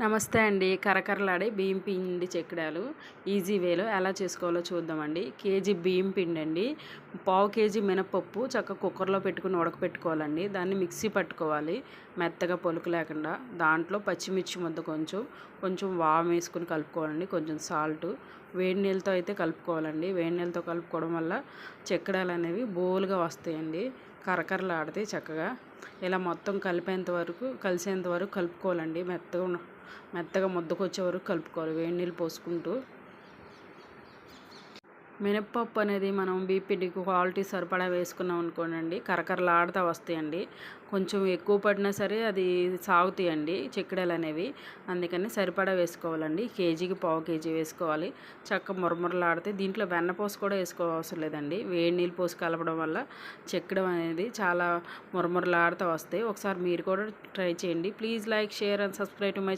నమస్తే అండి. కరకరలాడే బియ్యం పిండి చెక్కడాలు. ఈజీ వేలో ఎలా చేసుకోవాలో చూద్దామండి. కేజీ బియ్యం పిండి అండి పావు కేజీ మినపప్పు చక్కగా కుక్కర్లో పెట్టుకుని ఉడకపెట్టుకోవాలండి. దాన్ని మిక్సీ పట్టుకోవాలి. మెత్తగా పొలుకు లేకుండా. దాంట్లో పచ్చిమిర్చి ముద్ద కొంచెం కొంచెం వామ్ వేసుకుని కలుపుకోవాలండి. కొంచెం సాల్ట్. వేడి నీళ్ళతో అయితే కలుపుకోవాలండి. వేడి నీళ్ళతో కలుపుకోవడం వల్ల చెక్కడాలు అనేవి బోలుగా వస్తాయండి. కరకరలాడితే చక్కగా ఇలా మొత్తం కలిపేంత వరకు కలిసేంత వరకు కలుపుకోవాలండి. మెత్తగా మెత్తగా ముద్దకొచ్చే వరకు కలుపుకోవాలి. వేడి నీళ్ళు పోసుకుంటూ. మినప్పప్పు అనేది మనం బీపీడీకి క్వాలిటీ సరిపడా వేసుకున్నాం అనుకోండి కరకరలాడుతూ వస్తాయండి. కొంచెం ఎక్కువ పడినా సరే అది సాగుతాయండి చెక్కడలు అనేవి. అందుకని సరిపడా వేసుకోవాలండి. కేజీకి పావు కేజీ వేసుకోవాలి. చక్క మురమురలాడితే దీంట్లో వెన్నపోసు కూడా వేసుకోవాల్సిన లేదండి. వేడి నీళ్ళు పోసి కలపడం వల్ల చెక్కడం అనేది చాలా మురమురలాడుతూ వస్తాయి. ఒకసారి మీరు కూడా ట్రై చేయండి. Please like share and subscribe to my